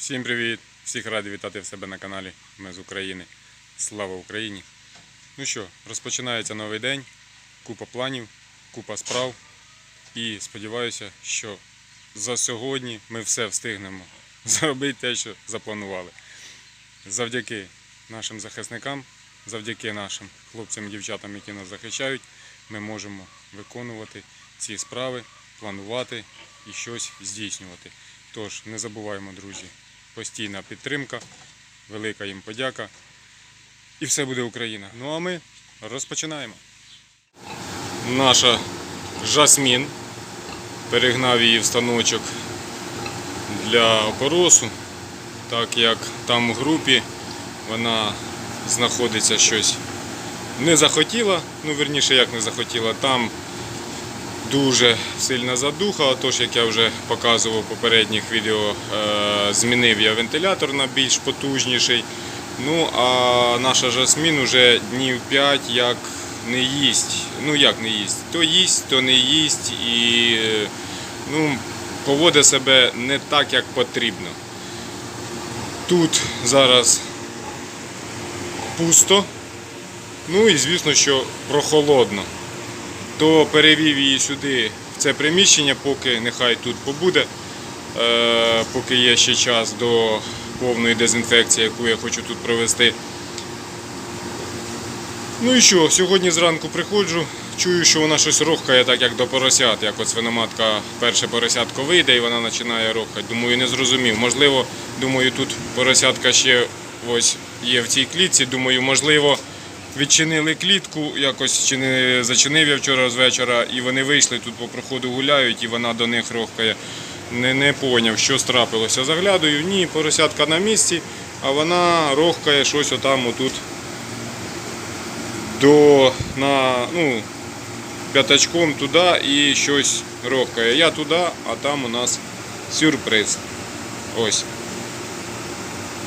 Всім привіт! Всіх радий вітати в себе на каналі. Ми з України. Слава Україні! Ну що, розпочинається новий день, купа планів, купа справ. І сподіваюся, що за сьогодні ми все встигнемо зробити те, що запланували. Завдяки нашим захисникам, завдяки нашим хлопцям і дівчатам, які нас захищають, ми можемо виконувати ці справи, планувати і щось здійснювати. Тож не забуваємо, друзі, постійна підтримка, велика їм подяка. І все буде Україна. Ну а ми розпочинаємо. Наша Жасмін перегнав її в станочок для опоросу, так як там в групі вона знаходиться щось не захотіла, ну верніше як не захотіла, там дуже сильна задуха, тож, як я вже показував в попередніх відео, е, змінив я вентилятор на більш потужніший. Ну, а наша жасмін уже днів 5 як не їсть. Ну як не їсть? То їсть, то не їсть і ну, поводить себе не так, як потрібно. Тут зараз пусто. Ну і звісно, що прохолодно то перевів її сюди в це приміщення, поки нехай тут побуде, е, поки є ще час до повної дезінфекції, яку я хочу тут провести. Ну і що, сьогодні зранку приходжу, чую, що вона щось рохкає, так як до поросят. Як от свиноматка перше поросятко вийде і вона починає рохати. Думаю, не зрозумів. Можливо, думаю, тут поросятка ще ось є в цій клітці. Думаю, можливо, відчинили клітку, якось чи не зачинив я вчора з вечора, і вони вийшли тут по проходу гуляють, і вона до них рохкає. Не, не поняв, що страпилося. Заглядаю, ні, поросятка на місці, а вона рохкає щось отам отут до на ну, п'ятачком туди і щось рохкає. Я туди, а там у нас сюрприз. Ось.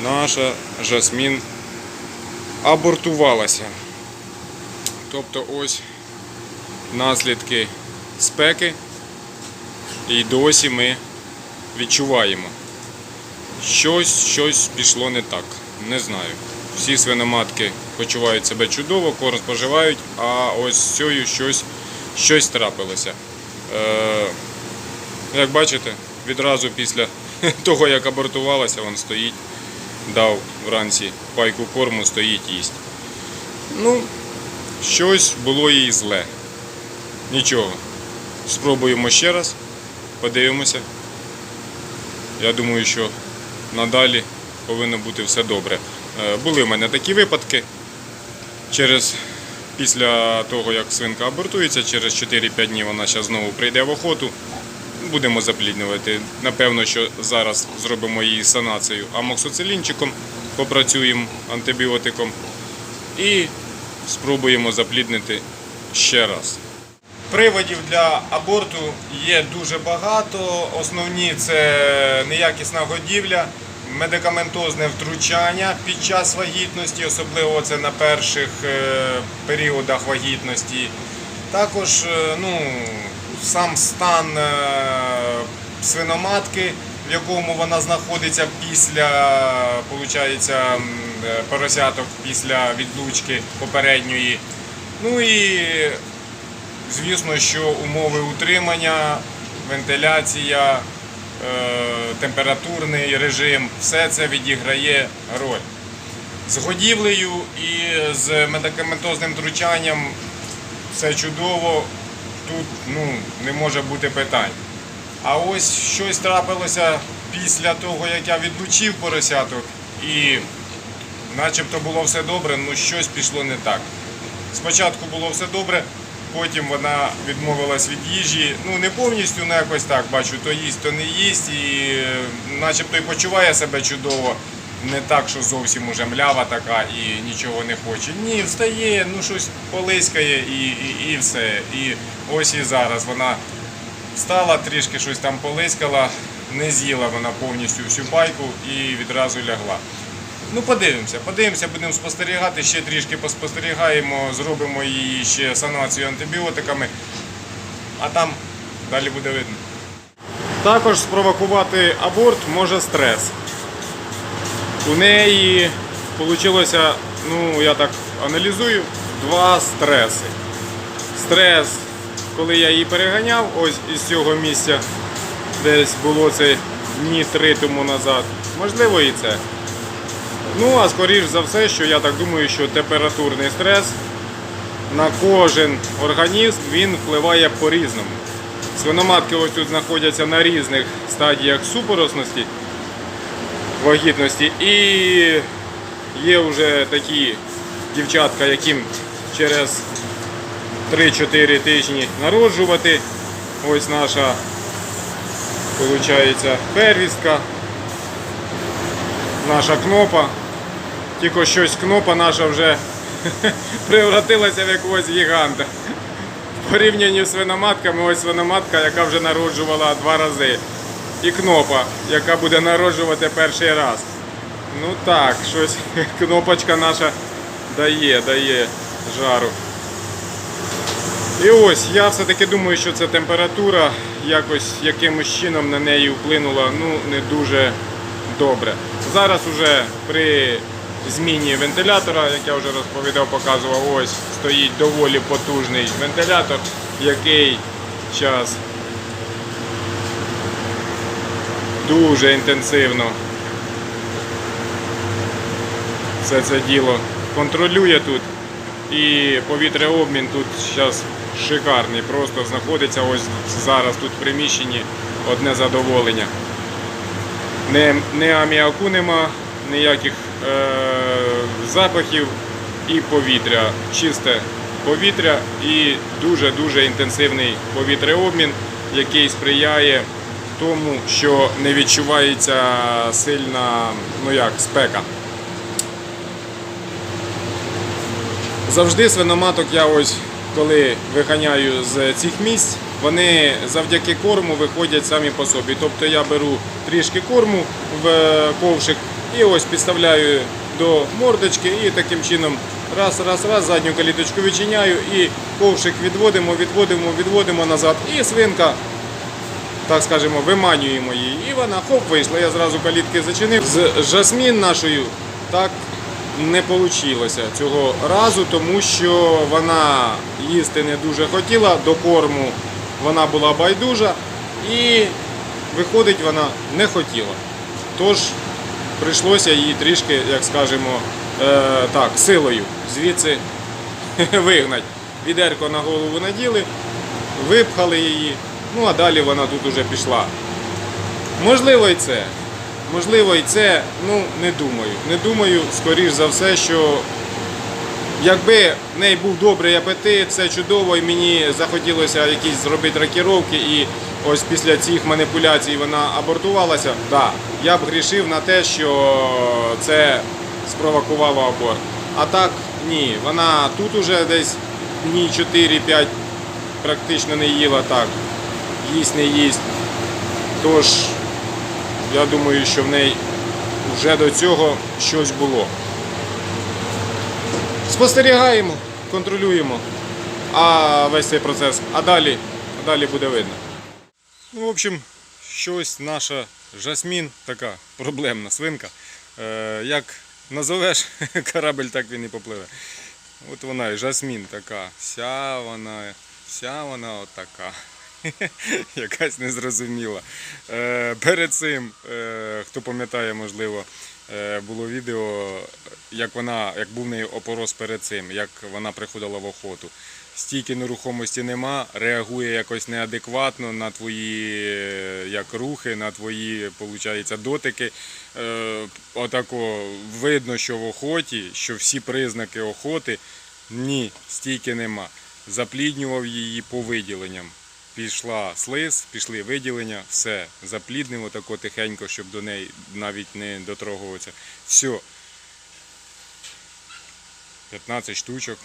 Наша жасмін абортувалася. Тобто ось наслідки спеки. І досі ми відчуваємо. Щось, щось пішло не так. Не знаю. Всі свиноматки почувають себе чудово, корм споживають, а ось з цією щось, щось трапилося. Е, як бачите, відразу після того, як абортувалася, він стоїть, дав вранці пайку корму, стоїть їсть. Ну, щось було їй зле. Нічого. Спробуємо ще раз, подивимося. Я думаю, що надалі повинно бути все добре. Е, Були в мене такі випадки. Через після того, як свинка абортується, через 4-5 днів вона ще знову прийде в охоту. Будемо запліднювати. Напевно, що зараз зробимо її санацію амоксоцилінчиком, попрацюємо антибіотиком і спробуємо запліднити ще раз. Приводів для аборту є дуже багато. Основні це неякісна годівля, медикаментозне втручання під час вагітності, особливо це на перших е, періодах вагітності. Також е, ну, сам стан е, свиноматки, в якому вона знаходиться після е, поросяток після відлучки попередньої. Ну і Звісно, що умови утримання, вентиляція, е, температурний режим, все це відіграє роль. З годівлею і з медикаментозним втручанням все чудово, тут ну, не може бути питань. А ось щось трапилося після того, як я відлучив поросяток, і начебто було все добре, але щось пішло не так. Спочатку було все добре, потім вона відмовилась від їжі. Ну не повністю, але якось так бачу, то їсть, то не їсть, і е, начебто і почуває себе чудово. Не так, що зовсім уже млява така і нічого не хоче. Ні, встає, ну щось полискає і, і, і все. І ось і зараз вона встала, трішки щось там полискала, не з'їла вона повністю всю пайку і відразу лягла. Ну, подивимося, подивимося, будемо спостерігати, ще трішки поспостерігаємо, зробимо її ще санацію антибіотиками, а там далі буде видно. Також спровокувати аборт може стрес. У неї вийшло, ну я так аналізую, два стреси. Стрес, коли я її переганяв, ось із цього місця, десь було це дні три тому назад. Можливо і це. Ну, а скоріш за все, що я так думаю, що температурний стрес на кожен організм він впливає по-різному. Свиноматки ось тут знаходяться на різних стадіях супоросності, вагітності. І є вже такі дівчатка, яким через 3-4 тижні народжувати. Ось наша, виходить, первістка, наша кнопа. Тільки щось кнопа наша вже превратилася в якогось гіганта. В порівнянні з свиноматками, ось свиноматка, яка вже народжувала два рази. І кнопа, яка буде народжувати перший раз. Ну так, щось кнопочка наша дає, дає жару. І ось я все-таки думаю, що це температура якось якимось чином на неї вплинула ну, не дуже добре. Зараз уже при зміні вентилятора, як я вже розповідав, показував, ось стоїть доволі потужний вентилятор, який зараз дуже інтенсивно все це діло контролює тут. І повітряобмін тут зараз шикарний. Просто знаходиться ось зараз тут в приміщенні одне задоволення. Не, не аміаку нема, ніяких е, запахів і повітря. Чисте повітря і дуже-дуже інтенсивний повітряобмін, який сприяє тому, що не відчувається сильна ну як, спека. Завжди свиноматок я ось коли виганяю з цих місць, вони завдяки корму виходять самі по собі. Тобто я беру трішки корму в ковшик і ось підставляю до мордочки і таким чином раз, раз, раз, задню каліточку відчиняю і ковшик відводимо, відводимо, відводимо назад. І свинка, так скажемо, виманюємо її. І вона хоп вийшла. Я зразу калітки зачинив. З жасмін нашою так не вийшло цього разу, тому що вона їсти не дуже хотіла, до корму вона була байдужа і виходить вона не хотіла. Тож прийшлося її трішки, як скажемо, е, так, силою звідси вигнати. Відерко на голову наділи, випхали її, ну а далі вона тут уже пішла. Можливо і це. Можливо, і це, ну не думаю. Не думаю, скоріш за все, що якби в неї був добрий апетит, все чудово, і мені захотілося якісь зробити рокіровки, і ось після цих маніпуляцій вона абортувалася, да, я б грішив на те, що це спровокувало аборт. А так ні, вона тут уже десь дні 4-5 практично не їла так. Їсть, не їсть. Тож я думаю, що в неї вже до цього щось було. Спостерігаємо, контролюємо, а весь цей процес, а далі, а далі буде видно. Ну, в общем, щось наша жасмін, така проблемна свинка. Е, як назовеш корабель, так він і попливе. От вона і жасмін така, вся вона, вся вона отака. Якась незрозуміла. Е, перед цим, е, хто пам'ятає, можливо, е, було відео, як вона, як був в неї опорос перед цим, як вона приходила в охоту. Стільки нерухомості нема, реагує якось неадекватно на твої як рухи, на твої получається, дотики. Отако видно, що в охоті, що всі признаки охоти ні, стільки нема. Запліднював її по виділенням. Пішла слиз, пішли виділення, все, запліднив отако тихенько, щоб до неї навіть не дотрогуватися. Все. 15 штучок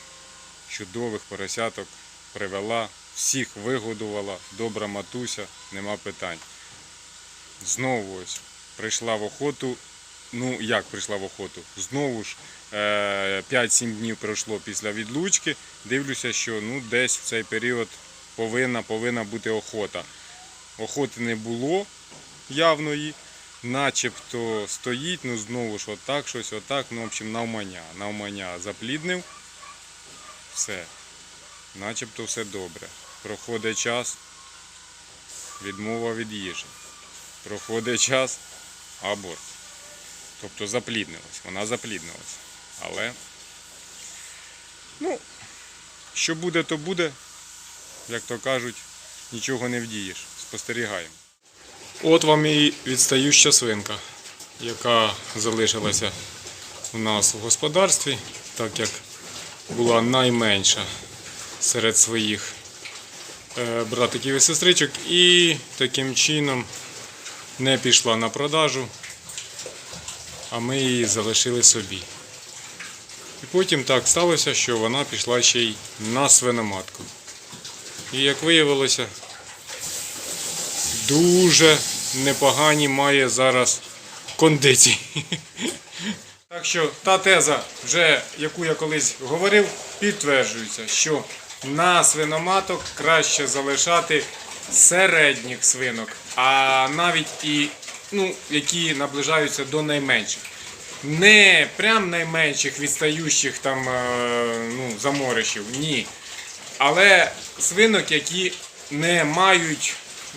чудових поросяток привела, всіх вигодувала, добра матуся, нема питань. Знову ось прийшла в охоту. Ну, як прийшла в охоту? Знову ж е, 5-7 днів пройшло після відлучки. Дивлюся, що ну, десь в цей період повинна, повинна бути охота. Охоти не було явної. начебто стоїть, ну знову ж отак, щось отак, ну, в общем, навмання. Навмання запліднив. Все. Начебто все добре. Проходить час, відмова від їжі. Проходить час, аборт. Тобто запліднилась. Вона запліднилась. Але, ну, що буде, то буде. Як то кажуть, нічого не вдієш. Спостерігаємо. От вам і відстающа свинка, яка залишилася у нас в господарстві, так як була найменша серед своїх е, братиків і сестричок, і таким чином не пішла на продажу, а ми її залишили собі. І потім так сталося, що вона пішла ще й на свиноматку. І як виявилося, дуже непогані має зараз кондиції. Так що та теза, вже яку я колись говорив, підтверджується, що на свиноматок краще залишати середніх свинок, а навіть і ну, які наближаються до найменших. Не прям найменших відстаючих там е, ну, заморишів, ні. Але свинок, які не мають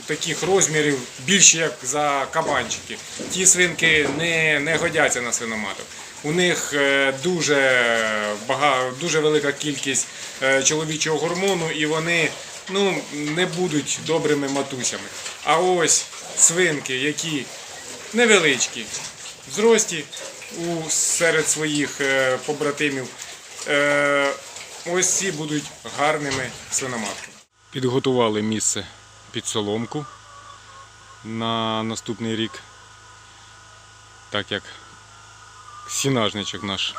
таких розмірів більше, як за кабанчики. Ті свинки не, не годяться на свиноматок. У них е, дуже, бага, дуже велика кількість е, чоловічого гормону, і вони ну, не будуть добрими матусями. А ось свинки, які невеличкі, в зрості у, серед своїх е, побратимів, ось ці будуть гарними свиноматками. Підготували місце під соломку на наступний рік, так як сінажничок наш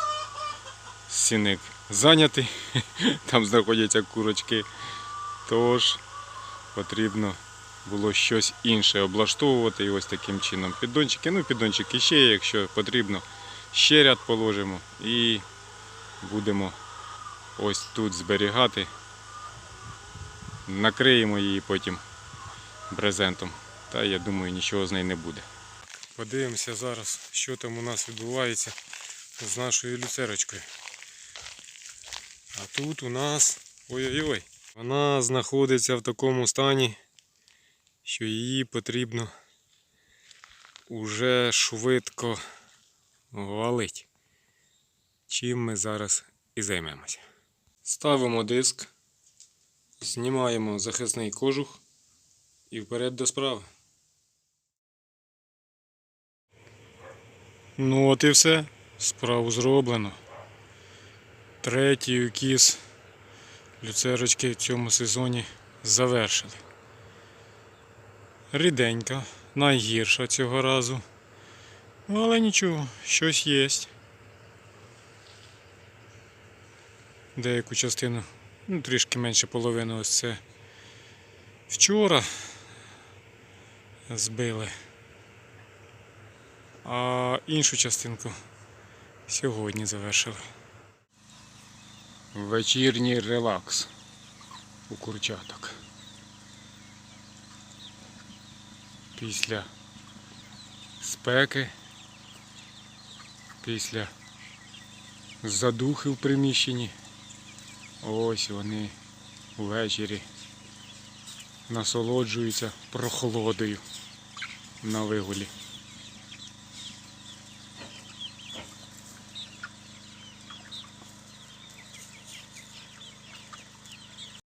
сіник зайнятий, там знаходяться курочки, тож потрібно було щось інше облаштовувати і ось таким чином піддончики. Ну, піддончики ще, якщо потрібно, ще ряд положимо і будемо ось тут зберігати. Накриємо її потім брезентом. Та я думаю, нічого з неї не буде. Подивимося зараз, що там у нас відбувається з нашою люцерочкою. А тут у нас... Ой-ой-ой. Вона знаходиться в такому стані, що її потрібно уже швидко валить. Чим ми зараз і займемося. Ставимо диск, знімаємо захисний кожух і вперед до справи. Ну от і все. Справу зроблено. Третій укіс люцерочки в цьому сезоні завершили. Ріденька, найгірша цього разу. Ну, Але нічого, щось є. Деяку частину, ну трішки менше половини ось це вчора збили. А іншу частинку сьогодні завершили. Вечірній релакс у курчаток. Після спеки, після задухи в приміщенні. Ось вони ввечері насолоджуються прохолодою на вигулі.